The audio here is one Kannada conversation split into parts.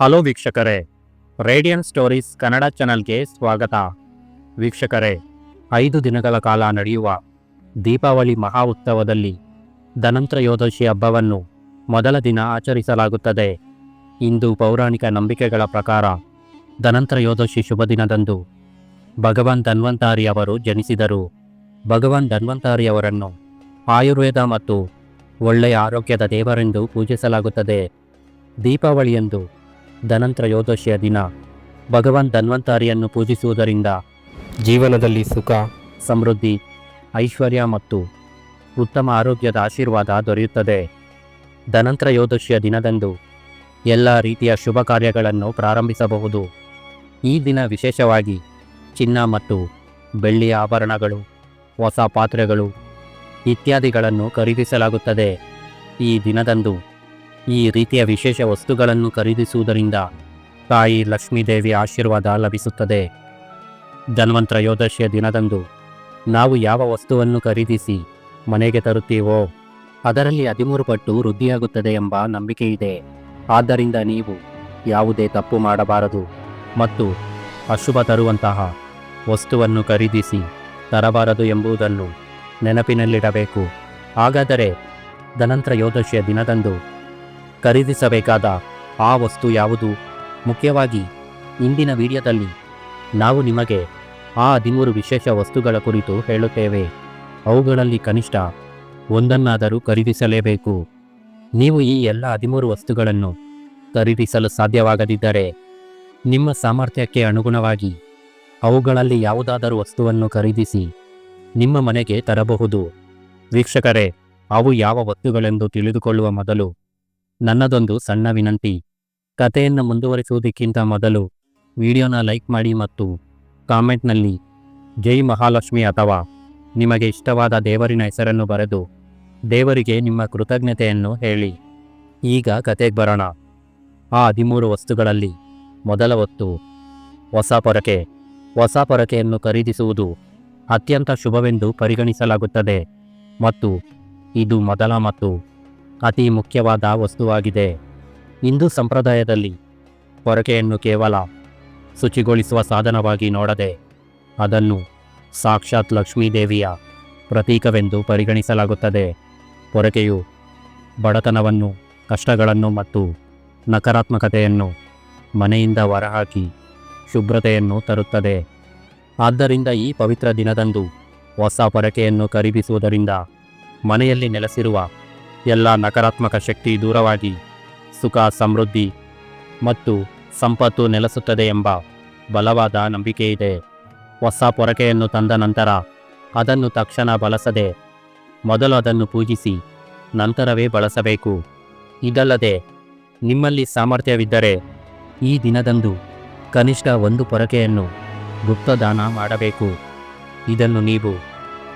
ಹಲೋ ವೀಕ್ಷಕರೇ, ರೇಡಿಯನ್ ಸ್ಟೋರೀಸ್ ಕನ್ನಡ ಚಾನಲ್ಗೆ ಸ್ವಾಗತ. ವೀಕ್ಷಕರೇ, ಐದು ದಿನಗಳ ಕಾಲ ನಡೆಯುವ ದೀಪಾವಳಿ ಮಹಾ ಉತ್ಸವದಲ್ಲಿ ಧನಂತ್ರಯೋದಶಿ ಹಬ್ಬವನ್ನು ಮೊದಲ ದಿನ ಆಚರಿಸಲಾಗುತ್ತದೆ. ಇಂದು ಪೌರಾಣಿಕ ನಂಬಿಕೆಗಳ ಪ್ರಕಾರ ಧನಂತ್ರಯೋದಶಿ ಶುಭ ದಿನದಂದು ಭಗವಾನ್ ಧನ್ವಂತಾರಿ ಅವರು ಜನಿಸಿದರು. ಭಗವಾನ್ ಧನ್ವಂತಾರಿ ಅವರನ್ನು ಆಯುರ್ವೇದ ಮತ್ತು ಒಳ್ಳೆಯ ಆರೋಗ್ಯದ ದೇವರೆಂದು ಪೂಜಿಸಲಾಗುತ್ತದೆ. ದೀಪಾವಳಿಯಂದು ಧನಂತ್ರಯೋದಶಿಯ ದಿನ. ಭಗವಾನ್ ಧನ್ವಂತಾರಿಯನ್ನು ಪೂಜಿಸುವುದರಿಂದ ಜೀವನದಲ್ಲಿ ಸುಖ, ಸಮೃದ್ಧಿ, ಐಶ್ವರ್ಯ ಮತ್ತು ಉತ್ತಮ ಆರೋಗ್ಯದ ಆಶೀರ್ವಾದ ದೊರೆಯುತ್ತದೆ. ಧನಂತ್ರಯೋದಶಿಯ ದಿನದಂದು ಎಲ್ಲ ರೀತಿಯ ಶುಭ ಕಾರ್ಯಗಳನ್ನು ಪ್ರಾರಂಭಿಸಬಹುದು. ಈ ದಿನ ವಿಶೇಷವಾಗಿ ಚಿನ್ನ ಮತ್ತು ಬೆಳ್ಳಿಯ ಆಭರಣಗಳು, ಹೊಸ ಪಾತ್ರೆಗಳು ಇತ್ಯಾದಿಗಳನ್ನು ಖರೀದಿಸಲಾಗುತ್ತದೆ. ಈ ದಿನದಂದು ಈ ರೀತಿಯ ವಿಶೇಷ ವಸ್ತುಗಳನ್ನು ಖರೀದಿಸುವುದರಿಂದ ತಾಯಿ ಲಕ್ಷ್ಮೀದೇವಿ ಆಶೀರ್ವಾದ ಲಭಿಸುತ್ತದೆ. ಧನ್ವಂತ್ರಯೋದಶಿಯ ದಿನದಂದು ನಾವು ಯಾವ ವಸ್ತುವನ್ನು ಖರೀದಿಸಿ ಮನೆಗೆ ತರುತ್ತೀವೋ ಅದರಲ್ಲಿ ಹದಿಮೂರು ಪಟ್ಟು ವೃದ್ಧಿಯಾಗುತ್ತದೆ ಎಂಬ ನಂಬಿಕೆ ಇದೆ. ಆದ್ದರಿಂದ ನೀವು ಯಾವುದೇ ತಪ್ಪು ಮಾಡಬಾರದು ಮತ್ತು ಅಶುಭ ತರುವಂತಹ ವಸ್ತುವನ್ನು ಖರೀದಿಸಿ ತರಬಾರದು ಎಂಬುದನ್ನು ನೆನಪಿನಲ್ಲಿಡಬೇಕು. ಹಾಗಾದರೆ ಧನಂತ್ರಯೋದಶಿಯ ದಿನದಂದು ಖರೀದಿಸಬೇಕಾದ ಆ ವಸ್ತು ಯಾವುದು? ಮುಖ್ಯವಾಗಿ, ಇಂದಿನ ವಿಡಿಯೋದಲ್ಲಿ ನಾವು ನಿಮಗೆ ಆ ಹದಿಮೂರು ವಿಶೇಷ ವಸ್ತುಗಳ ಕುರಿತು ಹೇಳುತ್ತೇವೆ. ಅವುಗಳಲ್ಲಿ ಕನಿಷ್ಠ ಒಂದನ್ನಾದರೂ ಖರೀದಿಸಲೇಬೇಕು. ನೀವು ಈ ಎಲ್ಲ ಹದಿಮೂರು ವಸ್ತುಗಳನ್ನು ಖರೀದಿಸಲು ಸಾಧ್ಯವಾಗದಿದ್ದರೆ, ನಿಮ್ಮ ಸಾಮರ್ಥ್ಯಕ್ಕೆ ಅನುಗುಣವಾಗಿ ಅವುಗಳಲ್ಲಿ ಯಾವುದಾದರೂ ವಸ್ತುವನ್ನು ಖರೀದಿಸಿ ನಿಮ್ಮ ಮನೆಗೆ ತರಬಹುದು. ವೀಕ್ಷಕರೇ, ಅವು ಯಾವ ವಸ್ತುಗಳೆಂದು ತಿಳಿದುಕೊಳ್ಳುವ ಮೊದಲು ನನ್ನದೊಂದು ಸಣ್ಣ ವಿನಂತಿ. ಕಥೆಯನ್ನು ಮುಂದುವರಿಸುವುದಕ್ಕಿಂತ ಮೊದಲು ವಿಡಿಯೋನ ಲೈಕ್ ಮಾಡಿ ಮತ್ತು ಕಾಮೆಂಟ್ನಲ್ಲಿ ಜೈ ಮಹಾಲಕ್ಷ್ಮಿ ಅಥವಾ ನಿಮಗೆ ಇಷ್ಟವಾದ ದೇವರಿನ ಹೆಸರನ್ನು ಬರೆದು ದೇವರಿಗೆ ನಿಮ್ಮ ಕೃತಜ್ಞತೆಯನ್ನು ಹೇಳಿ. ಈಗ ಕತೆಗೆ ಬರೋಣ. ಆ ಹದಿಮೂರು ವಸ್ತುಗಳಲ್ಲಿ ಮೊದಲ ವಸ್ತು ಹೊಸ ಪೊರಕೆ. ಹೊಸ ಪೊರಕೆಯನ್ನು ಖರೀದಿಸುವುದು ಅತ್ಯಂತ ಶುಭವೆಂದು ಪರಿಗಣಿಸಲಾಗುತ್ತದೆ. ಮತ್ತು ಇದು ಮೊದಲ ಮತ್ತು ಅತಿ ಮುಖ್ಯವಾದ ವಸ್ತುವಾಗಿದೆ. ಹಿಂದೂ ಸಂಪ್ರದಾಯದಲ್ಲಿ ಪೊರಕೆಯನ್ನು ಕೇವಲ ಶುಚಿಗೊಳಿಸುವ ಸಾಧನವಾಗಿ ನೋಡದೆ ಅದನ್ನು ಸಾಕ್ಷಾತ್ ಲಕ್ಷ್ಮೀದೇವಿಯ ಪ್ರತೀಕವೆಂದು ಪರಿಗಣಿಸಲಾಗುತ್ತದೆ. ಪೊರಕೆಯು ಬಡತನವನ್ನು, ಕಷ್ಟಗಳನ್ನು ಮತ್ತು ನಕಾರಾತ್ಮಕತೆಯನ್ನು ಮನೆಯಿಂದ ಹೊರಹಾಕಿ ಶುಭ್ರತೆಯನ್ನು ತರುತ್ತದೆ. ಆದ್ದರಿಂದ ಈ ಪವಿತ್ರ ದಿನದಂದು ಹೊಸ ಪೊರಕೆಯನ್ನು ಖರೀದಿಸುವುದರಿಂದ ಮನೆಯಲ್ಲಿ ನೆಲೆಸಿರುವ ಎಲ್ಲ ನಕಾರಾತ್ಮಕ ಶಕ್ತಿ ದೂರವಾಗಿ ಸುಖ, ಸಮೃದ್ಧಿ ಮತ್ತು ಸಂಪತ್ತು ನೆಲೆಸುತ್ತದೆ ಎಂಬ ಬಲವಾದ ನಂಬಿಕೆ ಇದೆ. ಹೊಸ ಪೊರಕೆಯನ್ನು ತಂದ ನಂತರ ಅದನ್ನು ತಕ್ಷಣ ಬಳಸದೆ ಮೊದಲು ಅದನ್ನು ಪೂಜಿಸಿ ನಂತರವೇ ಬಳಸಬೇಕು. ಇದಲ್ಲದೆ ನಿಮ್ಮಲ್ಲಿ ಸಾಮರ್ಥ್ಯವಿದ್ದರೆ ಈ ದಿನದಂದು ಕನಿಷ್ಠ ಒಂದು ಪೊರಕೆಯನ್ನು ಗುಪ್ತದಾನ ಮಾಡಬೇಕು. ಇದನ್ನು ನೀವು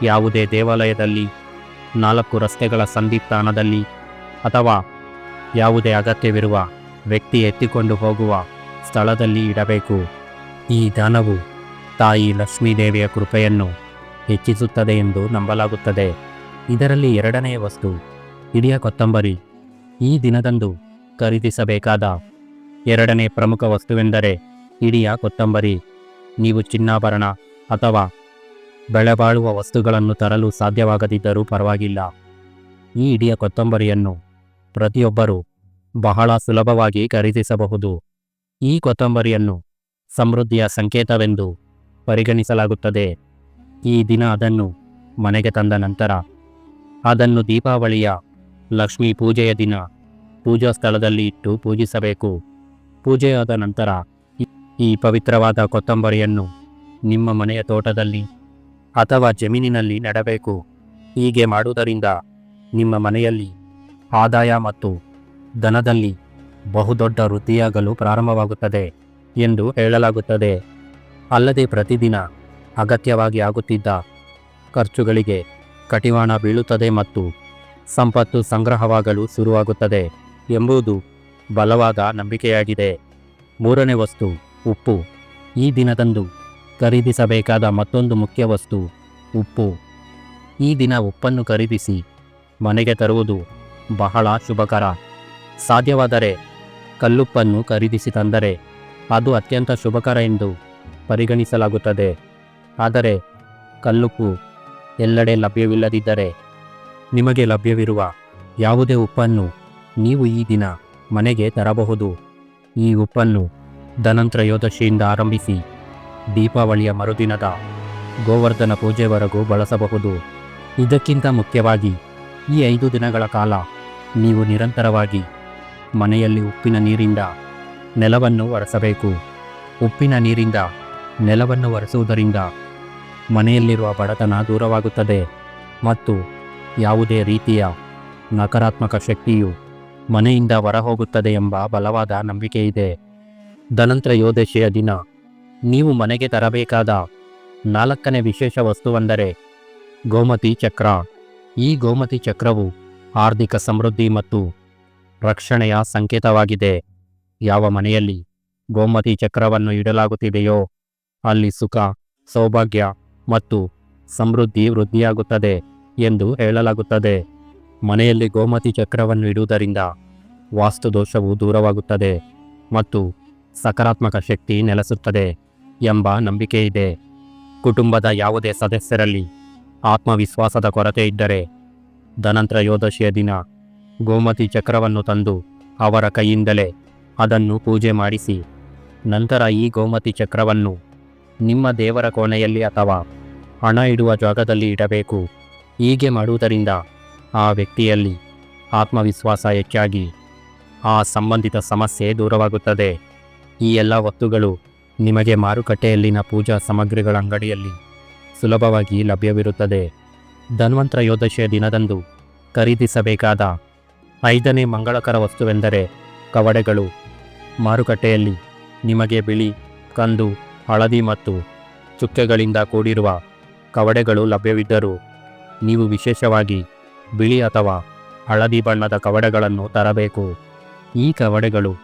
ಯಾವುದೇ ದೇವಾಲಯದಲ್ಲಿ ನಾಲ್ಕು ರಸ್ತೆಗಳ ಸಂದಿಗ್ಧಾನದಲ್ಲಿ ಅಥವಾ ಯಾವುದೇ ಅಗತ್ಯವಿರುವ ವ್ಯಕ್ತಿ ಎತ್ತಿಕೊಂಡು ಹೋಗುವ ಸ್ಥಳದಲ್ಲಿ ಇಡಬೇಕು. ಈ ದಾನವು ತಾಯಿ ಲಕ್ಷ್ಮೀದೇವಿಯ ಕೃಪೆಯನ್ನು ಹೆಚ್ಚಿಸುತ್ತದೆ ಎಂದು ನಂಬಲಾಗುತ್ತದೆ. ಇದರಲ್ಲಿ ಎರಡನೆಯ ವಸ್ತು ಹಿಡಿಯ ಕೊತ್ತಂಬರಿ. ಈ ದಿನದಂದು ಖರೀದಿಸಬೇಕಾದ ಎರಡನೇ ಪ್ರಮುಖ ವಸ್ತುವೆಂದರೆ ಹಿಡಿಯ ಕೊತ್ತಂಬರಿ. ನೀವು ಚಿನ್ನಾಭರಣ ಅಥವಾ ಬೆಳೆಬಾಳುವ ವಸ್ತುಗಳನ್ನು ತರಲು ಸಾಧ್ಯವಾಗದಿದ್ದರೂ ಪರವಾಗಿಲ್ಲ. ಈ ಇಡಿಯ ಕೊತ್ತಂಬರಿಯನ್ನು ಪ್ರತಿಯೊಬ್ಬರೂ ಬಹಳ ಸುಲಭವಾಗಿ ಖರೀದಿಸಬಹುದು. ಈ ಕೊತ್ತಂಬರಿಯನ್ನು ಸಮೃದ್ಧಿಯ ಸಂಕೇತವೆಂದು ಪರಿಗಣಿಸಲಾಗುತ್ತದೆ. ಈ ದಿನ ಅದನ್ನು ಮನೆಗೆ ತಂದ ನಂತರ ಅದನ್ನು ದೀಪಾವಳಿಯ ಲಕ್ಷ್ಮೀ ಪೂಜೆಯ ದಿನ ಪೂಜಾ ಸ್ಥಳದಲ್ಲಿ ಇಟ್ಟು ಪೂಜಿಸಬೇಕು. ಪೂಜೆಯಾದ ನಂತರ ಈ- ಈ ಪವಿತ್ರವಾದ ಕೊತ್ತಂಬರಿಯನ್ನು ನಿಮ್ಮ ಮನೆಯ ತೋಟದಲ್ಲಿ ಅಥವಾ ಜಮೀನಿನಲ್ಲಿ ನೆಡಬೇಕು. ಹೀಗೆ ಮಾಡುವುದರಿಂದ ನಿಮ್ಮ ಮನೆಯಲ್ಲಿ ಆದಾಯ ಮತ್ತು ಧನದಲ್ಲಿ ಬಹುದೊಡ್ಡ ವೃದ್ಧಿಯಾಗಲು ಪ್ರಾರಂಭವಾಗುತ್ತದೆ ಎಂದು ಹೇಳಲಾಗುತ್ತದೆ. ಅಲ್ಲದೆ ಪ್ರತಿದಿನ ಅಗತ್ಯವಾಗಿ ಆಗುತ್ತಿದ್ದ ಖರ್ಚುಗಳಿಗೆ ಕಟಿವಾಣ ಬೀಳುತ್ತದೆ ಮತ್ತು ಸಂಪತ್ತು ಸಂಗ್ರಹವಾಗಲು ಶುರುವಾಗುತ್ತದೆ ಎಂಬುದು ಬಲವಾದ ನಂಬಿಕೆಯಾಗಿದೆ. ಮೂರನೇ ವಸ್ತು, ಉಪ್ಪು. ಈ ದಿನದಂದು ಖರೀದಿಸಬೇಕಾದ ಮತ್ತೊಂದು ಮುಖ್ಯ ವಸ್ತು, ಉಪ್ಪು. ಈ ದಿನ ಉಪ್ಪನ್ನು ಖರೀದಿಸಿ, ಮನೆಗೆ ತರುವುದು ಬಹಳ ಶುಭಕರ. ಸಾಧ್ಯವಾದರೆ ಕಲ್ಲುಪ್ಪನ್ನು ಖರೀದಿಸಿ ತಂದರೆ ಅದು ಅತ್ಯಂತ ಶುಭಕರ ಎಂದು ಪರಿಗಣಿಸಲಾಗುತ್ತದೆ. ಆದರೆ ಕಲ್ಲುಪ್ಪು ಎಲ್ಲೆಡೆ ಲಭ್ಯವಿಲ್ಲದಿದ್ದರೆ ನಿಮಗೆ ಲಭ್ಯವಿರುವ ಯಾವುದೇ ಉಪ್ಪನ್ನು ನೀವು ಈ ದಿನ ಮನೆಗೆ ತರಬಹುದು. ಈ ಉಪ್ಪನ್ನು ಧನಂತ್ರಯೋದಶಿಯಿಂದ ಆರಂಭಿಸಿ ದೀಪಾವಳಿಯ ಮರುದಿನದ ಗೋವರ್ಧನ ಪೂಜೆವರೆಗೂ ಬಳಸಬಹುದು. ಇದಕ್ಕಿಂತ ಮುಖ್ಯವಾಗಿ ಈ ಐದು ದಿನಗಳ ಕಾಲ ನೀವು ನಿರಂತರವಾಗಿ ಮನೆಯಲ್ಲಿ ಉಪ್ಪಿನ ನೀರಿಂದ ನೆಲವನ್ನು ಒರೆಸಬೇಕು. ಉಪ್ಪಿನ ನೀರಿಂದ ನೆಲವನ್ನು ಒರೆಸುವುದರಿಂದ ಮನೆಯಲ್ಲಿರುವ ಬಡತನ ದೂರವಾಗುತ್ತದೆ ಮತ್ತು ಯಾವುದೇ ರೀತಿಯ ನಕಾರಾತ್ಮಕ ಶಕ್ತಿಯು ಮನೆಯಿಂದ ಹೊರಹೋಗುತ್ತದೆ ಎಂಬ ಬಲವಾದ ನಂಬಿಕೆ ಇದೆ ಧನಂತ್ರಯೋದಶಿಯ ದಿನ ನೀವು ಮನೆಗೆ ತರಬೇಕಾದ ನಾಲ್ಕನೇ ವಿಶೇಷ ವಸ್ತುವೆಂದರೆ ಗೋಮತಿ ಚಕ್ರ. ಈ ಗೋಮತಿ ಚಕ್ರವು ಆರ್ಥಿಕ ಸಮೃದ್ಧಿ ಮತ್ತು ರಕ್ಷಣೆಯ ಸಂಕೇತವಾಗಿದೆ. ಯಾವ ಮನೆಯಲ್ಲಿ ಗೋಮತಿ ಚಕ್ರವನ್ನು ಇಡಲಾಗುತ್ತಿದೆಯೋ, ಅಲ್ಲಿ ಸುಖ, ಸೌಭಾಗ್ಯ ಮತ್ತು ಸಮೃದ್ಧಿ ವೃದ್ಧಿಯಾಗುತ್ತದೆ ಎಂದು ಹೇಳಲಾಗುತ್ತದೆ. ಮನೆಯಲ್ಲಿ ಗೋಮತಿ ಚಕ್ರವನ್ನು ಇಡುವುದರಿಂದ ವಾಸ್ತುದೋಷವು ದೂರವಾಗುತ್ತದೆ ಮತ್ತು ಸಕಾರಾತ್ಮಕ ಶಕ್ತಿ ನೆಲೆಸುತ್ತದೆ. ಎಂಬ ನಂಬಿಕೆ ಇದೆ. ಕುಟುಂಬದ ಯಾವುದೇ ಸದಸ್ಯರಲ್ಲಿ ಆತ್ಮವಿಶ್ವಾಸದ ಕೊರತೆ ಇದ್ದರೆ ಧನಂತ್ರಯೋದಶಿಯ ದಿನ ಗೋಮತಿ ಚಕ್ರವನ್ನು ತಂದು ಅವರ ಕೈಯಿಂದಲೇ ಅದನ್ನು ಪೂಜೆ ಮಾಡಿಸಿ, ನಂತರ ಈ ಗೋಮತಿ ಚಕ್ರವನ್ನು ನಿಮ್ಮ ದೇವರ ಕೋಣೆಯಲ್ಲಿ ಅಥವಾ ಹಣ ಇಡುವ ಜಾಗದಲ್ಲಿ ಇಡಬೇಕು. ಹೀಗೆ ಮಾಡುವುದರಿಂದ ಆ ವ್ಯಕ್ತಿಯಲ್ಲಿ ಆತ್ಮವಿಶ್ವಾಸ ಹೆಚ್ಚಾಗಿ ಆ ಸಂಬಂಧಿತ ಸಮಸ್ಯೆ ದೂರವಾಗುತ್ತದೆ. ಈ ಎಲ್ಲ ವಸ್ತುಗಳು ನಿಮಗೆ ಮಾರುಕಟ್ಟೆಯಲ್ಲಿನ ಪೂಜಾ ಸಾಮಗ್ರಿಗಳ ಅಂಗಡಿಯಲ್ಲಿ ಸುಲಭವಾಗಿ ಲಭ್ಯವಿರುತ್ತದೆ. ಧನ್ವಂತರಯೋದಶಿಯ ದಿನದಂದು ಖರೀದಿಸಬೇಕಾದ ಐದನೇ ಮಂಗಳಕರ ವಸ್ತುವೆಂದರೆ ಕವಡೆಗಳು. ಮಾರುಕಟ್ಟೆಯಲ್ಲಿ ನಿಮಗೆ ಬಿಳಿ, ಕಂದು, ಹಳದಿ ಮತ್ತು ಚುಕ್ಕೆಗಳಿಂದ ಕೂಡಿರುವ ಕವಡೆಗಳು ಲಭ್ಯವಿದ್ದರೂ ನೀವು ವಿಶೇಷವಾಗಿ ಬಿಳಿ ಅಥವಾ ಹಳದಿ ಬಣ್ಣದ ಕವಡೆಗಳನ್ನು ತರಬೇಕು. ಈ ಕವಡೆಗಳು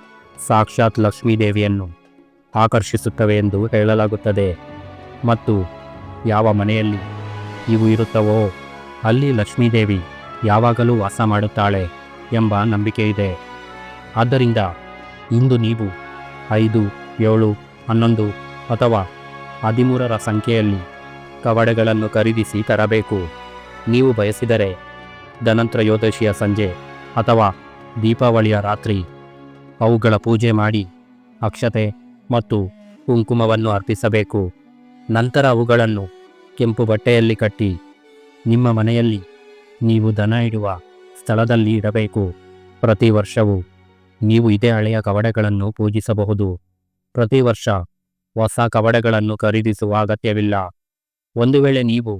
ಸಾಕ್ಷಾತ್ ಲಕ್ಷ್ಮೀದೇವಿಯನ್ನು ಆಕರ್ಷಿಸುತ್ತವೆ ಎಂದು ಹೇಳಲಾಗುತ್ತದೆ. ಮತ್ತು ಯಾವ ಮನೆಯಲ್ಲಿ ಇವು ಇರುತ್ತವೋ, ಅಲ್ಲಿ ಲಕ್ಷ್ಮೀದೇವಿ ಯಾವಾಗಲೂ ವಾಸ ಮಾಡುತ್ತಾಳೆ ಎಂಬ ನಂಬಿಕೆ ಇದೆ. ಆದ್ದರಿಂದ ಇಂದು ನೀವು ಐದು, ಏಳು, ಹನ್ನೊಂದು ಅಥವಾ ಹದಿಮೂರರ ಸಂಖ್ಯೆಯಲ್ಲಿ ಕವಡೆಗಳನ್ನು ಖರೀದಿಸಿ ತರಬೇಕು. ನೀವು ಬಯಸಿದರೆ ಧನಂತ್ರಯೋದಶಿಯ ಸಂಜೆ ಅಥವಾ ದೀಪಾವಳಿಯ ರಾತ್ರಿ ಅವುಗಳ ಪೂಜೆ ಮಾಡಿ ಅಕ್ಷತೆ ಮತ್ತು ಕುಂಕುಮವನ್ನು ಅರ್ಪಿಸಬೇಕು. ನಂತರ ಅವುಗಳನ್ನು ಕೆಂಪು ಬಟ್ಟೆಯಲ್ಲಿ ಕಟ್ಟಿ, ನಿಮ್ಮ ಮನೆಯಲ್ಲಿ ನೀವು ದನ ಇಡುವ ಸ್ಥಳದಲ್ಲಿ ಇಡಬೇಕು. ಪ್ರತಿ ವರ್ಷವೂ ನೀವು ಇದೇ ಹಳೆಯ ಕವಡೆಗಳನ್ನು ಪೂಜಿಸಬಹುದು. ಪ್ರತಿ ವರ್ಷ ಹೊಸ ಕವಡೆಗಳನ್ನು ಖರೀದಿಸುವ ಅಗತ್ಯವಿಲ್ಲ. ಒಂದು ವೇಳೆ ನೀವು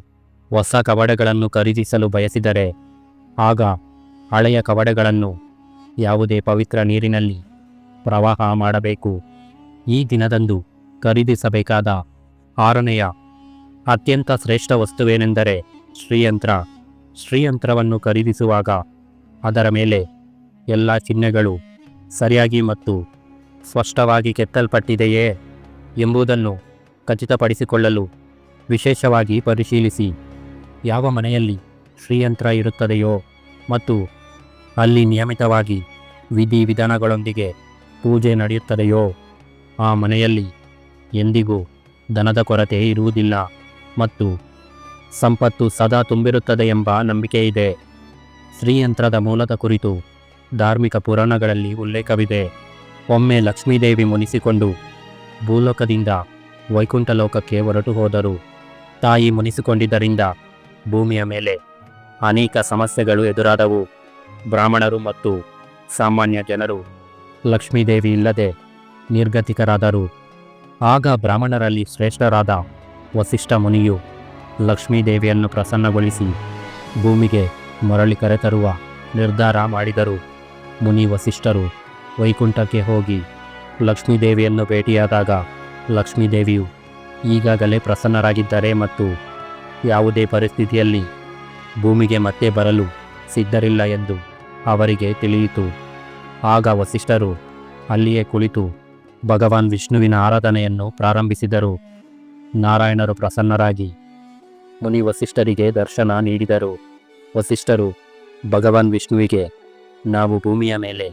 ಹೊಸ ಕವಡೆಗಳನ್ನು ಖರೀದಿಸಲು ಬಯಸಿದರೆ, ಆಗ ಹಳೆಯ ಕವಡೆಗಳನ್ನು ಯಾವುದೇ ಪವಿತ್ರ ನೀರಿನಲ್ಲಿ ಪ್ರವಾಹ ಮಾಡಬೇಕು. ಈ ದಿನದಂದು ಖರೀದಿಸಬೇಕಾದ ಆರನೆಯ ಅತ್ಯಂತ ಶ್ರೇಷ್ಠ ವಸ್ತುವೇನೆಂದರೆ ಶ್ರೀಯಂತ್ರ. ಶ್ರೀಯಂತ್ರವನ್ನು ಖರೀದಿಸುವಾಗ ಅದರ ಮೇಲೆ ಎಲ್ಲ ಚಿಹ್ನೆಗಳು ಸರಿಯಾಗಿ ಮತ್ತು ಸ್ಪಷ್ಟವಾಗಿ ಕೆತ್ತಲ್ಪಟ್ಟಿದೆಯೇ ಎಂಬುದನ್ನು ಖಚಿತಪಡಿಸಿಕೊಳ್ಳಲು ವಿಶೇಷವಾಗಿ ಪರಿಶೀಲಿಸಿ ಯಾವ ಮನೆಯಲ್ಲಿ ಶ್ರೀಯಂತ್ರ ಇರುತ್ತದೆಯೋ ಮತ್ತು ಅಲ್ಲಿ ನಿಯಮಿತವಾಗಿ ವಿಧಿವಿಧಾನಗಳೊಂದಿಗೆ ಪೂಜೆ ನಡೆಯುತ್ತದೆಯೋ. ಆ ಮನೆಯಲ್ಲಿ ಎಂದಿಗೂ ದನದ ಕೊರತೆ ಇರುವುದಿಲ್ಲ ಮತ್ತು ಸಂಪತ್ತು ಸದಾ ತುಂಬಿರುತ್ತದೆ ಎಂಬ ನಂಬಿಕೆ ಇದೆ. ಶ್ರೀಯಂತ್ರದ ಮೂಲದ ಕುರಿತು ಧಾರ್ಮಿಕ ಪುರಾಣಗಳಲ್ಲಿ ಉಲ್ಲೇಖವಿದೆ. ಒಮ್ಮೆ ಲಕ್ಷ್ಮೀದೇವಿ ಮುನಿಸಿಕೊಂಡು ಭೂಲೋಕದಿಂದ ವೈಕುಂಠ ಲೋಕಕ್ಕೆ ಹೊರಟು ಹೋದರು. ತಾಯಿ ಮುನಿಸಿಕೊಂಡಿದ್ದರಿಂದ ಭೂಮಿಯ ಮೇಲೆ ಅನೇಕ ಸಮಸ್ಯೆಗಳು ಎದುರಾದವು. ಬ್ರಾಹ್ಮಣರು ಮತ್ತು ಸಾಮಾನ್ಯ ಜನರು ಲಕ್ಷ್ಮೀದೇವಿ ಇಲ್ಲದೆ ನಿರ್ಗತಿಕರಾದರು. ಆಗ ಬ್ರಾಹ್ಮಣರಲ್ಲಿ ಶ್ರೇಷ್ಠರಾದ ವಸಿಷ್ಠ ಮುನಿಯು ಲಕ್ಷ್ಮೀದೇವಿಯನ್ನು ಪ್ರಸನ್ನಗೊಳಿಸಿ ಭೂಮಿಗೆ ಮರಳಿ ಕರೆತರುವ ನಿರ್ಧಾರ ಮಾಡಿದರು. ಮುನಿ ವಸಿಷ್ಠರು ವೈಕುಂಠಕ್ಕೆ ಹೋಗಿ ಲಕ್ಷ್ಮೀದೇವಿಯನ್ನು ಭೇಟಿಯಾದಾಗ ಲಕ್ಷ್ಮೀದೇವಿಯು ಈಗಾಗಲೇ ಪ್ರಸನ್ನರಾಗಿದ್ದಾರೆ ಮತ್ತು ಯಾವುದೇ ಪರಿಸ್ಥಿತಿಯಲ್ಲಿ ಭೂಮಿಗೆ ಮತ್ತೆ ಬರಲು ಸಿದ್ಧರಿಲ್ಲ ಎಂದು ಅವರಿಗೆ ತಿಳಿಯಿತು. ಆಗ ವಸಿಷ್ಠರು ಅಲ್ಲಿಯೇ ಕುಳಿತು ಭಗವಾನ್ ವಿಷ್ಣುವಿನ ಆರಾಧನೆಯನ್ನು ಪ್ರಾರಂಭಿಸಿದರು. ನಾರಾಯಣರು ಪ್ರಸನ್ನರಾಗಿ ಮುನಿ ವಸಿಷ್ಠರಿಗೆ ದರ್ಶನ ನೀಡಿದರು. ವಸಿಷ್ಠರು, ಭಗವಾನ್ ವಿಷ್ಣುವಿಗೆ ನಾವು ಭೂಮಿಯ ಮೇಲೆ,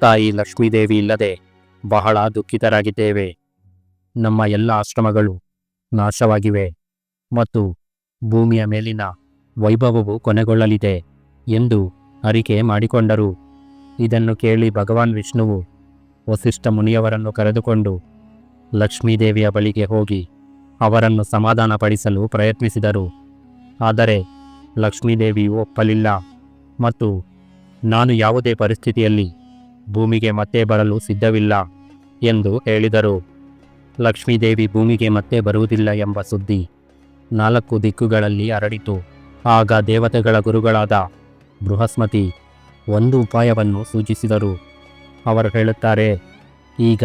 ತಾಯಿ ಲಕ್ಷ್ಮೀದೇವಿ ಇಲ್ಲದೆ ಬಹಳ ದುಃಖಿತರಾಗಿದ್ದೇವೆ. ನಮ್ಮ ಎಲ್ಲ ಆಶ್ರಮಗಳು ನಾಶವಾಗಿವೆ ಮತ್ತು ಭೂಮಿಯ ಮೇಲಿನ ವೈಭವವು ಕೊನೆಗೊಳ್ಳಲಿದೆ ಎಂದು ಅರಿಕೆ ಮಾಡಿಕೊಂಡರು. ಇದನ್ನು ಕೇಳಿ ಭಗವಾನ್ ವಿಷ್ಣುವು ವಸಿಷ್ಠ ಮುನಿಯವರನ್ನು ಕರೆದುಕೊಂಡು ಲಕ್ಷ್ಮೀದೇವಿಯ ಬಳಿಗೆ ಹೋಗಿ ಅವರನ್ನು ಸಮಾಧಾನಪಡಿಸಲು ಪ್ರಯತ್ನಿಸಿದರು. ಆದರೆ ಲಕ್ಷ್ಮೀದೇವಿ ಒಪ್ಪಲಿಲ್ಲ ಮತ್ತು ನಾನು ಯಾವುದೇ ಪರಿಸ್ಥಿತಿಯಲ್ಲಿ ಭೂಮಿಗೆ ಮತ್ತೆ ಬರಲು ಸಿದ್ಧವಿಲ್ಲ ಎಂದು ಹೇಳಿದರು. ಲಕ್ಷ್ಮೀದೇವಿ ಭೂಮಿಗೆ ಮತ್ತೆ ಬರುವುದಿಲ್ಲ ಎಂಬ ಸುದ್ದಿ ನಾಲ್ಕು ದಿಕ್ಕುಗಳಲ್ಲಿ ಹರಡಿತು. ಆಗ ದೇವತೆಗಳ ಗುರುಗಳಾದ ಬೃಹಸ್ಮತಿ ಒಂದು ಉಪಾಯವನ್ನು ಸೂಚಿಸಿದರು. ಅವರು ಹೇಳುತ್ತಾರೆ, ಈಗ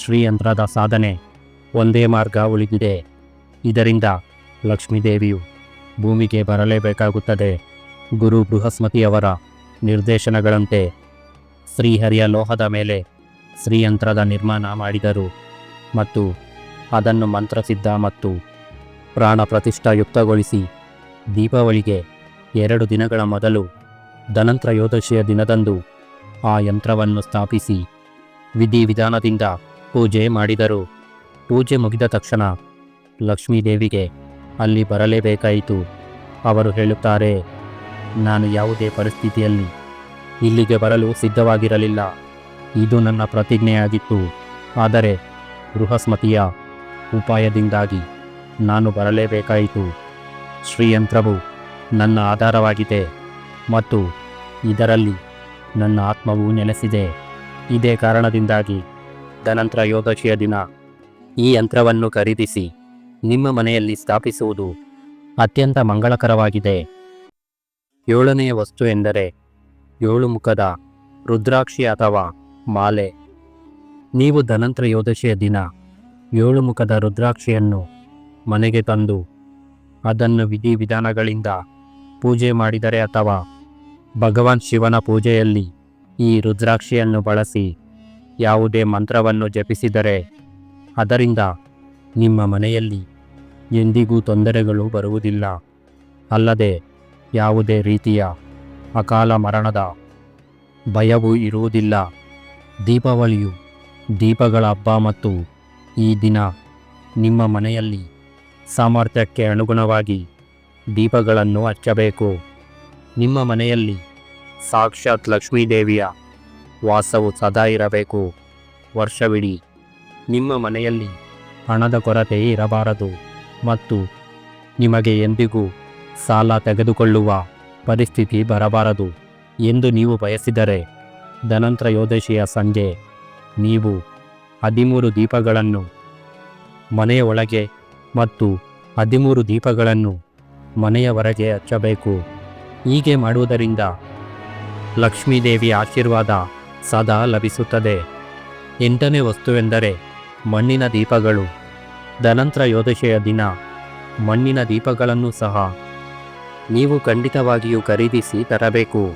ಶ್ರೀಯಂತ್ರದ ಸಾಧನೆ ಒಂದೇ ಮಾರ್ಗ ಉಳಿದಿದೆ. ಇದರಿಂದ ಲಕ್ಷ್ಮೀದೇವಿಯು ಭೂಮಿಗೆ ಬರಲೇಬೇಕಾಗುತ್ತದೆ. ಗುರು ಬೃಹಸ್ಮತಿಯವರ ನಿರ್ದೇಶನಗಳಂತೆ ಶ್ರೀಹರಿಯ ಲೋಹದ ಮೇಲೆ ಶ್ರೀಯಂತ್ರದ ನಿರ್ಮಾಣ ಮಾಡಿದರು ಮತ್ತು ಅದನ್ನು ಮಂತ್ರಸಿದ್ಧ ಮತ್ತು ಪ್ರಾಣ ಪ್ರತಿಷ್ಠಾಯುಕ್ತಗೊಳಿಸಿ ದೀಪಾವಳಿಗೆ ಎರಡು ದಿನಗಳ ಮೊದಲು ಧನಂತ್ರಯೋದಶಿಯ ದಿನದಂದು ಆ ಯಂತ್ರವನ್ನು ಸ್ಥಾಪಿಸಿ ವಿಧಿವಿಧಾನದಿಂದ ಪೂಜೆ ಮಾಡಿದರು. ಪೂಜೆ ಮುಗಿದ ತಕ್ಷಣ ಲಕ್ಷ್ಮೀದೇವಿಗೆ ಅಲ್ಲಿ ಬರಲೇಬೇಕಾಯಿತು. ಅವರು ಹೇಳುತ್ತಾರೆ, ನಾನು ಯಾವುದೇ ಪರಿಸ್ಥಿತಿಯಲ್ಲಿ ಇಲ್ಲಿಗೆ ಬರಲು ಸಿದ್ಧವಾಗಿರಲಿಲ್ಲ. ಇದು ನನ್ನ ಪ್ರತಿಜ್ಞೆಯಾಗಿತ್ತು. ಆದರೆ ಬೃಹಸ್ಮತಿಯ ಉಪಾಯದಿಂದಾಗಿ ನಾನು ಬರಲೇಬೇಕಾಯಿತು. ಶ್ರೀಯಂತ್ರವು ನನ್ನ ಆಧಾರವಾಗಿದೆ ಮತ್ತು ಇದರಲ್ಲಿ ನನ್ನ ಆತ್ಮವು ನೆಲೆಸಿದೆ. ಇದೇ ಕಾರಣದಿಂದಾಗಿ ಧನಂತರ ಯೋದಶಿಯ ದಿನ ಈ ಯಂತ್ರವನ್ನು ಖರೀದಿಸಿ ನಿಮ್ಮ ಮನೆಯಲ್ಲಿ ಸ್ಥಾಪಿಸುವುದು ಅತ್ಯಂತ ಮಂಗಳಕರವಾಗಿದೆ. ಏಳನೆಯ ವಸ್ತು ಎಂದರೆ ಏಳು ಮುಖದ ರುದ್ರಾಕ್ಷಿ ಅಥವಾ ಮಾಲೆ. ನೀವು ಧನಂತರ ಯೋದಶಿಯ ದಿನ ಏಳು ಮುಖದ ರುದ್ರಾಕ್ಷಿಯನ್ನು ಮನೆಗೆ ತಂದು ಅದನ್ನು ವಿಧಿವಿಧಾನಗಳಿಂದ ಪೂಜೆ ಮಾಡಿದರೆ ಅಥವಾ ಭಗವಾನ್ ಶಿವನ ಪೂಜೆಯಲ್ಲಿ ಈ ರುದ್ರಾಕ್ಷಿಯನ್ನು ಬಳಸಿ ಯಾವುದೇ ಮಂತ್ರವನ್ನು ಜಪಿಸಿದರೆ ಅದರಿಂದ ನಿಮ್ಮ ಮನೆಯಲ್ಲಿ ಎಂದಿಗೂ ತೊಂದರೆಗಳು ಬರುವುದಿಲ್ಲ. ಅಲ್ಲದೆ ಯಾವುದೇ ರೀತಿಯ ಅಕಾಲ ಮರಣದ ಭಯವೂ ಇರುವುದಿಲ್ಲ. ದೀಪಾವಳಿಯು ದೀಪಗಳ ಹಬ್ಬ ಮತ್ತು ಈ ದಿನ ನಿಮ್ಮ ಮನೆಯಲ್ಲಿ ಸಾಮರ್ಥ್ಯಕ್ಕೆ ಅನುಗುಣವಾಗಿ ದೀಪಗಳನ್ನು ಹಚ್ಚಬೇಕು. ನಿಮ್ಮ ಮನೆಯಲ್ಲಿ. ಸಾಕ್ಷಾತ್ ಲಕ್ಷ್ಮೀದೇವಿಯ ವಾಸವು ಸದಾ ಇರಬೇಕು. ವರ್ಷವಿಡೀ, ನಿಮ್ಮ ಮನೆಯಲ್ಲಿ ಹಣದ ಕೊರತೆ ಇರಬಾರದು ಮತ್ತು ನಿಮಗೆ ಎಂದಿಗೂ ಸಾಲ ತೆಗೆದುಕೊಳ್ಳುವ ಪರಿಸ್ಥಿತಿ ಬರಬಾರದು ಎಂದು ನೀವು ಬಯಸಿದರೆ. ಧನಂತ್ರ ಯೋದಶಿಯ ಸಂಜೆ, ನೀವು ಹದಿಮೂರು ದೀಪಗಳನ್ನು ಮನೆಯ ಒಳಗೆ ಮತ್ತು ಹದಿಮೂರು ದೀಪಗಳನ್ನು ಮನೆಯ ಹೊರಗೆ ಹಚ್ಚಬೇಕು. ಹೀಗೆ ಮಾಡುವುದರಿಂದ ಲಕ್ಷ್ಮೀದೇವಿ ಆಶೀರ್ವಾದ ಸದಾ ಲಭಿಸುತ್ತದೆ. ಎಂಟನೇ ವಸ್ತುವೆಂದರೆ ಮಣ್ಣಿನ ದೀಪಗಳು. ಧನಂತ್ರ ಯೋದಶೆಯ ದಿನ. ಮಣ್ಣಿನ ದೀಪಗಳನ್ನು ಸಹ ನೀವು ಖಂಡಿತವಾಗಿಯೂ ಖರೀದಿಸಿ ತರಬೇಕು.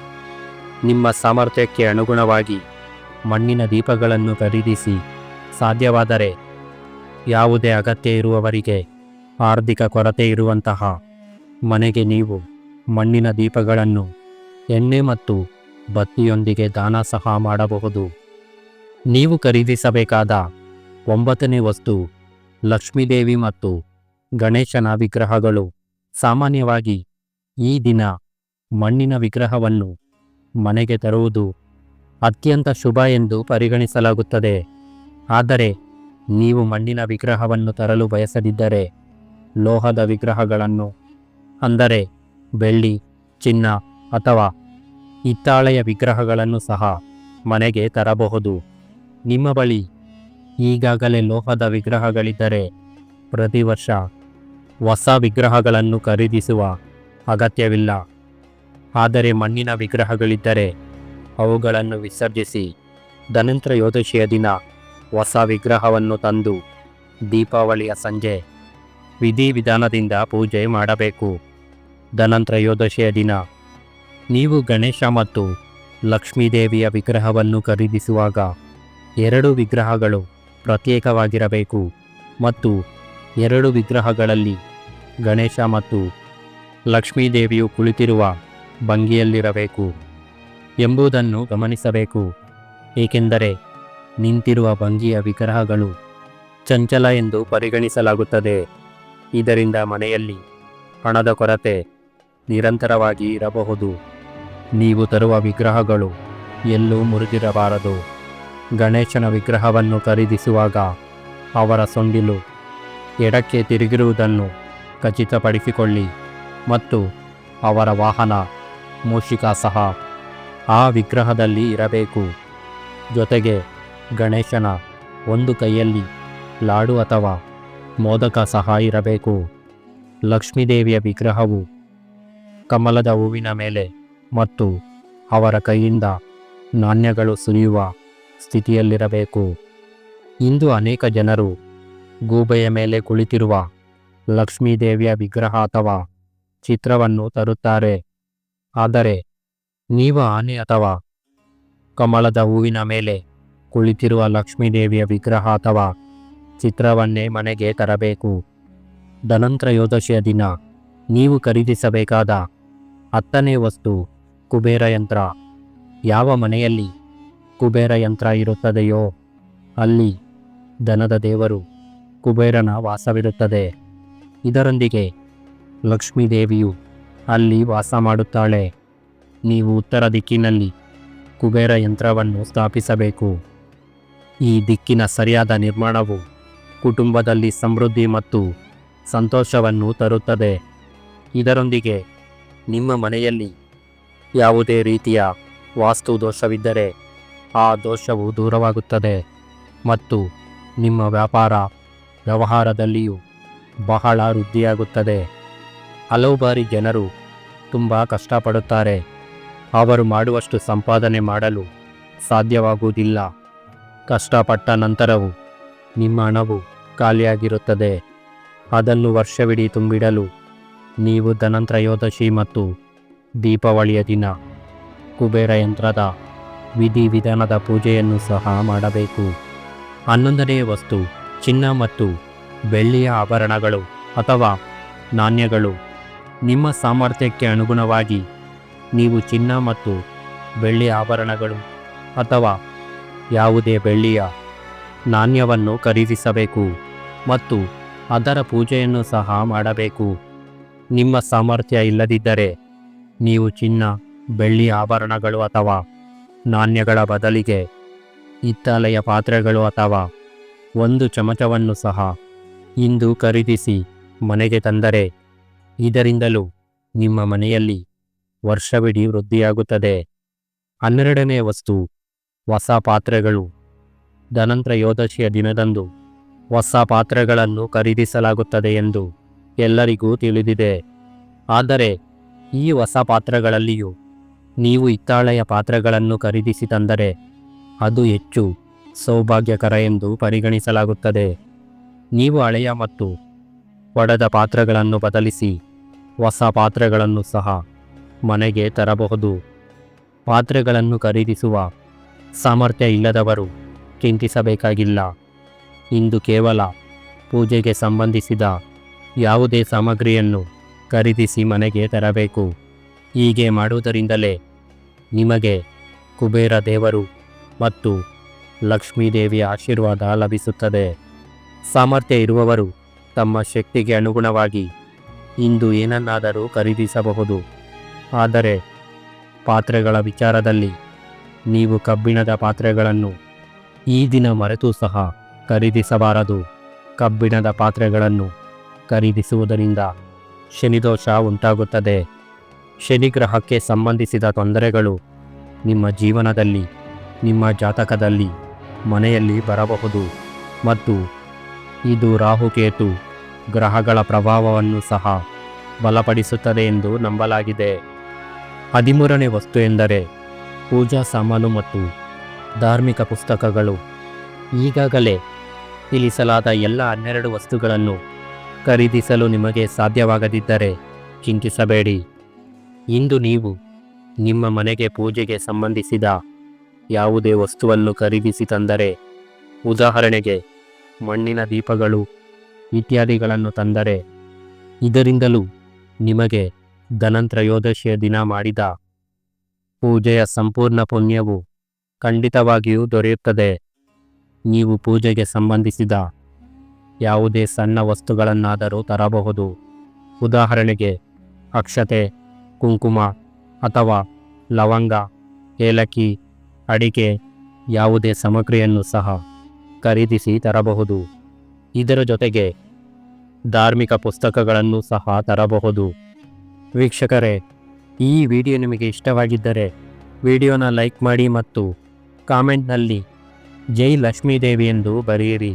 ನಿಮ್ಮ ಸಾಮರ್ಥ್ಯಕ್ಕೆ ಅನುಗುಣವಾಗಿ ಮಣ್ಣಿನ ದೀಪಗಳನ್ನು ಖರೀದಿಸಿ ಸಾಧ್ಯವಾದರೆ ಯಾವುದೇ ಅಗತ್ಯ ಇರುವವರಿಗೆ ಆರ್ಥಿಕ ಕೊರತೆ ಇರುವಂತಹ ಮನೆಗೆ ನೀವು ಮಣ್ಣಿನ ದೀಪಗಳನ್ನು, ಎಣ್ಣೆ ಮತ್ತು ಬತ್ತಿಯೊಂದಿಗೆ ದಾನ ಸಹ ಮಾಡಬಹುದು. ನೀವು ಖರೀದಿಸಬೇಕಾದ ಒಂಬತ್ತನೇ ವಸ್ತು, ಲಕ್ಷ್ಮೀದೇವಿ ಮತ್ತು ಗಣೇಶನ ವಿಗ್ರಹಗಳು. ಸಾಮಾನ್ಯವಾಗಿ ಈ ದಿನ ಮಣ್ಣಿನ ವಿಗ್ರಹವನ್ನು ಮನೆಗೆ ತರುವುದು ಅತ್ಯಂತ ಶುಭ ಎಂದು ಪರಿಗಣಿಸಲಾಗುತ್ತದೆ. ಆದರೆ ನೀವು ಮಣ್ಣಿನ ವಿಗ್ರಹವನ್ನು ತರಲು ಬಯಸದಿದ್ದರೆ, ಲೋಹದ ವಿಗ್ರಹಗಳನ್ನು, ಅಂದರೆ ಬೆಳ್ಳಿ, ಚಿನ್ನ ಅಥವಾ ಹಿತ್ತಾಳೆಯ ವಿಗ್ರಹಗಳನ್ನು ಸಹ ಮನೆಗೆ ತರಬಹುದು. ನಿಮ್ಮ ಬಳಿ ಈಗಾಗಲೇ ಲೋಹದ ವಿಗ್ರಹಗಳಿದ್ದರೆ ಪ್ರತಿ ವರ್ಷ ಹೊಸ ವಿಗ್ರಹಗಳನ್ನು ಖರೀದಿಸುವ ಅಗತ್ಯವಿಲ್ಲ. ಆದರೆ ಮಣ್ಣಿನ ವಿಗ್ರಹಗಳಿದ್ದರೆ ಅವುಗಳನ್ನು ವಿಸರ್ಜಿಸಿ ಧನಂತ್ರ ಯೋದಶಿಯ ದಿನ ಹೊಸ ವಿಗ್ರಹವನ್ನು ತಂದು ದೀಪಾವಳಿಯ ಸಂಜೆ ವಿಧಿವಿಧಾನದಿಂದ ಪೂಜೆ ಮಾಡಬೇಕು. ಧನಂತ್ರ ಯೋದಶಿಯ ದಿನ. ನೀವು ಗಣೇಶ ಮತ್ತು ಲಕ್ಷ್ಮೀದೇವಿಯ ವಿಗ್ರಹವನ್ನು ಖರೀದಿಸುವಾಗ ಎರಡು ವಿಗ್ರಹಗಳು ಪ್ರತ್ಯೇಕವಾಗಿರಬೇಕು ಮತ್ತು ಎರಡು ವಿಗ್ರಹಗಳಲ್ಲಿ ಗಣೇಶ ಮತ್ತು ಲಕ್ಷ್ಮೀದೇವಿಯು ಕುಳಿತಿರುವ ಭಂಗಿಯಲ್ಲಿರಬೇಕು ಎಂಬುದನ್ನು ಗಮನಿಸಬೇಕು. ಏಕೆಂದರೆ ನಿಂತಿರುವ ಭಂಗಿಯ ವಿಗ್ರಹಗಳು ಚಂಚಲ ಎಂದು ಪರಿಗಣಿಸಲಾಗುತ್ತದೆ. ಇದರಿಂದ ಮನೆಯಲ್ಲಿ ಹಣದ ಕೊರತೆ ನಿರಂತರವಾಗಿ ಇರಬಹುದು. ನೀವು ತರುವ ವಿಗ್ರಹಗಳು ಎಲ್ಲೂ ಮುರಿದಿರಬಾರದು. ಗಣೇಶನ ವಿಗ್ರಹವನ್ನು ಖರೀದಿಸುವಾಗ ಅವರ ಸೊಂಡಿಲು ಎಡಕ್ಕೆ ತಿರುಗಿರುವುದನ್ನು ಖಚಿತಪಡಿಸಿಕೊಳ್ಳಿ ಮತ್ತು ಅವರ ವಾಹನ, ಮೂಷಿಕ ಸಹ ಆ ವಿಗ್ರಹದಲ್ಲಿ ಇರಬೇಕು. ಜೊತೆಗೆ ಗಣೇಶನ ಒಂದು ಕೈಯಲ್ಲಿ ಲಾಡು ಅಥವಾ ಮೋದಕ ಸಹ ಇರಬೇಕು. ಲಕ್ಷ್ಮೀದೇವಿಯ ವಿಗ್ರಹವು ಕಮಲದ ಹೂವಿನ ಮೇಲೆ ಮತ್ತು ಅವರ ಕೈಯಿಂದ ನಾಣ್ಯಗಳು ಸುರಿಯುವ ಸ್ಥಿತಿಯಲ್ಲಿರಬೇಕು. ಇಂದು ಅನೇಕ ಜನರು ಗೂಬೆಯ ಮೇಲೆ ಕುಳಿತಿರುವ ಲಕ್ಷ್ಮೀದೇವಿಯ ವಿಗ್ರಹ ಅಥವಾ ಚಿತ್ರವನ್ನು ತರುತ್ತಾರೆ. ಆದರೆ ನೀವು ಆನೆ ಅಥವಾ ಕಮಲದ ಹೂವಿನ ಮೇಲೆ ಕುಳಿತಿರುವ ಲಕ್ಷ್ಮೀದೇವಿಯ ವಿಗ್ರಹ ಅಥವಾ ಚಿತ್ರವನ್ನೇ ಮನೆಗೆ ತರಬೇಕು. ಧನಂತ್ರಯೋದಶಿಯ ದಿನ. ನೀವು ಖರೀದಿಸಬೇಕಾದ ಹತ್ತನೇ ವಸ್ತು ಕುಬೇರ ಯಂತ್ರ. ಯಾವ ಮನೆಯಲ್ಲಿ ಕುಬೇರ ಯಂತ್ರ ಇರುತ್ತದೆಯೋ ಅಲ್ಲಿ ದನದ ದೇವರು ಕುಬೇರನ ವಾಸವಿರುತ್ತದೆ. ಇದರೊಂದಿಗೆ ಲಕ್ಷ್ಮೀದೇವಿಯು ಅಲ್ಲಿ ವಾಸ ಮಾಡುತ್ತಾಳೆ. ನೀವು ಉತ್ತರ ದಿಕ್ಕಿನಲ್ಲಿ ಕುಬೇರ ಯಂತ್ರವನ್ನು ಸ್ಥಾಪಿಸಬೇಕು. ಈ ದಿಕ್ಕಿನ ಸರಿಯಾದ ನಿರ್ಮಾಣವು ಕುಟುಂಬದಲ್ಲಿ ಸಮೃದ್ಧಿ ಮತ್ತು ಸಂತೋಷವನ್ನು ತರುತ್ತದೆ. ಇದರೊಂದಿಗೆ ನಿಮ್ಮ ಮನೆಯಲ್ಲಿ ಯಾವುದೇ ರೀತಿಯ ವಾಸ್ತು ದೋಷವಿದ್ದರೆ ಆ ದೋಷವು ದೂರವಾಗುತ್ತದೆ ಮತ್ತು ನಿಮ್ಮ ವ್ಯಾಪಾರ ವ್ಯವಹಾರದಲ್ಲಿಯೂ ಬಹಳ ವೃದ್ಧಿಯಾಗುತ್ತದೆ. ಹಲವು ಬಾರಿ ಜನರು ತುಂಬ ಕಷ್ಟಪಡುತ್ತಾರೆ. ಅವರು ಮಾಡುವಷ್ಟು ಸಂಪಾದನೆ ಮಾಡಲು ಸಾಧ್ಯವಾಗುವುದಿಲ್ಲ. ಕಷ್ಟಪಟ್ಟ ನಂತರವೂ ನಿಮ್ಮ ಹಣವು ಖಾಲಿಯಾಗಿರುತ್ತದೆ. ಅದನ್ನು ವರ್ಷವಿಡೀ ತುಂಬಿಡಲು ನೀವು ಧನಂತ್ರಯೋದಶಿ ಮತ್ತು ದೀಪಾವಳಿಯ ದಿನ, ಕುಬೇರ ಯಂತ್ರದ ವಿಧಿವಿಧಾನದ ಪೂಜೆಯನ್ನು ಸಹ ಮಾಡಬೇಕು. ಹನ್ನೊಂದನೆಯ ವಸ್ತು, ಚಿನ್ನ ಮತ್ತು ಬೆಳ್ಳಿಯ ಆಭರಣಗಳು ಅಥವಾ ನಾಣ್ಯಗಳು. ನಿಮ್ಮ ಸಾಮರ್ಥ್ಯಕ್ಕೆ ಅನುಗುಣವಾಗಿ ನೀವು ಚಿನ್ನ ಮತ್ತು ಬೆಳ್ಳಿ ಆಭರಣಗಳು ಅಥವಾ ಯಾವುದೇ ಬೆಳ್ಳಿಯ ನಾಣ್ಯವನ್ನು ಖರೀದಿಸಬೇಕು ಮತ್ತು ಅದರ ಪೂಜೆಯನ್ನು ಸಹ ಮಾಡಬೇಕು. ನಿಮ್ಮ ಸಾಮರ್ಥ್ಯ ಇಲ್ಲದಿದ್ದರೆ ನೀವು ಚಿನ್ನ, ಬೆಳ್ಳಿ ಆಭರಣಗಳು ಅಥವಾ ನಾಣ್ಯಗಳ ಬದಲಿಗೆ ಹಿತ್ತಾಲೆಯ ಪಾತ್ರೆಗಳು ಅಥವಾ ಒಂದು ಚಮಚವನ್ನು ಸಹ ಇಂದು ಖರೀದಿಸಿ ಮನೆಗೆ ತಂದರೆ ಇದರಿಂದಲೂ ನಿಮ್ಮ ಮನೆಯಲ್ಲಿ ವರ್ಷವಿಡೀ ವೃದ್ಧಿಯಾಗುತ್ತದೆ. ಹನ್ನೆರಡನೇ ವಸ್ತು, ಹೊಸ ಪಾತ್ರೆಗಳು. ಧನಂತ್ರಯೋದಶಿಯ ದಿನದಂದು ಹೊಸ ಪಾತ್ರೆಗಳನ್ನು ಖರೀದಿಸಲಾಗುತ್ತದೆ ಎಂದು ಎಲ್ಲರಿಗೂ ತಿಳಿದಿದೆ. ಆದರೆ ಈ ಹೊಸ ಪಾತ್ರಗಳಲ್ಲಿಯೂ ನೀವು ಹಿತ್ತಾಳೆಯ ಪಾತ್ರಗಳನ್ನು ಖರೀದಿಸಿ ತಂದರೆ ಅದು ಹೆಚ್ಚು ಸೌಭಾಗ್ಯಕರ ಎಂದು ಪರಿಗಣಿಸಲಾಗುತ್ತದೆ. ನೀವು ಹಳೆಯ ಮತ್ತು ಒಡೆದ ಪಾತ್ರಗಳನ್ನು ಬದಲಿಸಿ ಹೊಸ ಪಾತ್ರೆಗಳನ್ನು ಸಹ ಮನೆಗೆ ತರಬಹುದು. ಪಾತ್ರೆಗಳನ್ನು ಖರೀದಿಸುವ ಸಾಮರ್ಥ್ಯ ಇಲ್ಲದವರು ಚಿಂತಿಸಬೇಕಾಗಿಲ್ಲ. ಇಂದು ಕೇವಲ ಪೂಜೆಗೆ ಸಂಬಂಧಿಸಿದ ಯಾವುದೇ ಸಾಮಗ್ರಿಯನ್ನು ಖರೀದಿಸಿ ಮನೆಗೆ ತರಬೇಕು. ಹೀಗೆ ಮಾಡುವುದರಿಂದಲೇ ನಿಮಗೆ ಕುಬೇರ ದೇವರು ಮತ್ತು ಲಕ್ಷ್ಮೀದೇವಿ ಆಶೀರ್ವಾದ ಲಭಿಸುತ್ತದೆ. ಸಾಮರ್ಥ್ಯ ಇರುವವರು ತಮ್ಮ ಶಕ್ತಿಗೆ ಅನುಗುಣವಾಗಿ ಇಂದು ಏನನ್ನಾದರೂ ಖರೀದಿಸಬಹುದು. ಆದರೆ ಪಾತ್ರೆಗಳ ವಿಚಾರದಲ್ಲಿ ನೀವು ಕಬ್ಬಿಣದ ಪಾತ್ರೆಗಳನ್ನು ಈ ದಿನ ಮರೆತು ಸಹ ಖರೀದಿಸಬಾರದು. ಕಬ್ಬಿಣದ ಪಾತ್ರೆಗಳನ್ನು ಖರೀದಿಸುವುದರಿಂದ ಶನಿದೋಷ ಉಂಟಾಗುತ್ತದೆ. ಶನಿಗ್ರಹಕ್ಕೆ ಸಂಬಂಧಿಸಿದ ತೊಂದರೆಗಳು ನಿಮ್ಮ ಜೀವನದಲ್ಲಿ, ನಿಮ್ಮ ಜಾತಕದಲ್ಲಿ ಮನೆಯಲ್ಲಿ ಬರಬಹುದು ಮತ್ತು ಇದು ರಾಹುಕೇತು ಗ್ರಹಗಳ ಪ್ರಭಾವವನ್ನು ಸಹ ಬಲಪಡಿಸುತ್ತದೆ ಎಂದು ನಂಬಲಾಗಿದೆ. ಹದಿಮೂರನೇ ವಸ್ತು ಎಂದರೆ ಪೂಜಾ ಸಾಮಾನು ಮತ್ತು ಧಾರ್ಮಿಕ ಪುಸ್ತಕಗಳು. ಈಗಾಗಲೇ ತಿಳಿಸಲಾದ ಎಲ್ಲ ಹನ್ನೆರಡು ವಸ್ತುಗಳನ್ನು ಖರೀದಿಸಲು ನಿಮಗೆ ಸಾಧ್ಯವಾಗದಿದ್ದರೆ ಚಿಂತಿಸಬೇಡಿ. ಇಂದು ನೀವು ನಿಮ್ಮ ಮನೆಗೆ ಪೂಜೆಗೆ ಸಂಬಂಧಿಸಿದ ಯಾವುದೇ ವಸ್ತುವನ್ನು ಖರೀದಿಸಿ ತಂದರೆ, ಉದಾಹರಣೆಗೆ ಮಣ್ಣಿನ ದೀಪಗಳು ಇತ್ಯಾದಿಗಳನ್ನು ತಂದರೆ, ಇದರಿಂದಲೂ ನಿಮಗೆ ಧನಂತ್ರಯೋದಶಿಯ ದಿನ ಮಾಡಿದ ಪೂಜೆಯ ಸಂಪೂರ್ಣ ಪುಣ್ಯವು ಖಂಡಿತವಾಗಿಯೂ ದೊರೆಯುತ್ತದೆ. ನೀವು ಪೂಜೆಗೆ ಸಂಬಂಧಿಸಿದ ಯಾವುದೇ ಸಣ್ಣ ವಸ್ತುಗಳನ್ನಾದರೂ ತರಬಹುದು. ಉದಾಹರಣೆಗೆ, ಅಕ್ಷತೆ, ಕುಂಕುಮ ಅಥವಾ ಲವಂಗ, ಏಲಕ್ಕಿ, ಅಡಿಕೆ ಯಾವುದೇ ಸಾಮಗ್ರಿಯನ್ನು ಸಹ ಖರೀದಿಸಿ ತರಬಹುದು. ಇದರ ಜೊತೆಗೆ ಧಾರ್ಮಿಕ ಪುಸ್ತಕಗಳನ್ನು ಸಹ ತರಬಹುದು. ವೀಕ್ಷಕರೇ, ಈ ವಿಡಿಯೋ ನಿಮಗೆ ಇಷ್ಟವಾಗಿದ್ದರೆ ವಿಡಿಯೋನ ಲೈಕ್ ಮಾಡಿ ಮತ್ತು ಕಾಮೆಂಟ್ನಲ್ಲಿ ಜೈ ಲಕ್ಷ್ಮೀದೇವಿ ಎಂದು ಬರೆಯಿರಿ.